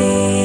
day.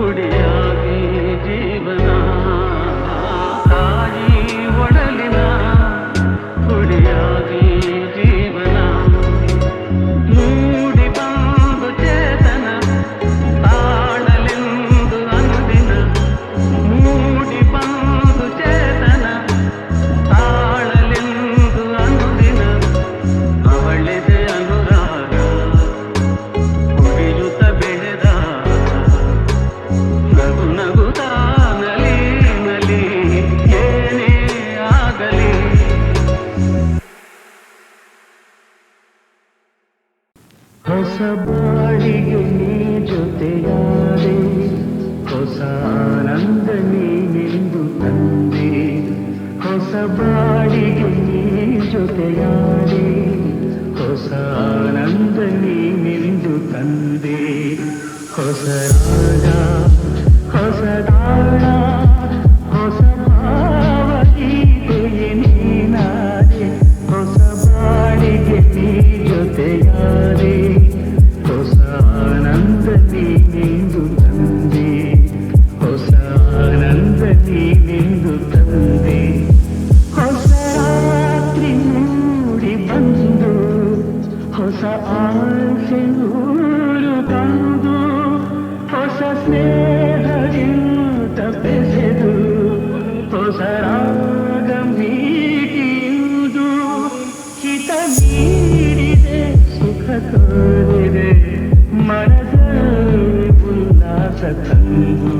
ಕುಡಿಯಾಗಿ ಜೀವನ ಅಂದನಿ ನಿಂದು ತಂದೆ ಹೊಸ ರಾಜ ಸುಖ ಮನದ ಉಲ್ಲಾಸ ತಂದು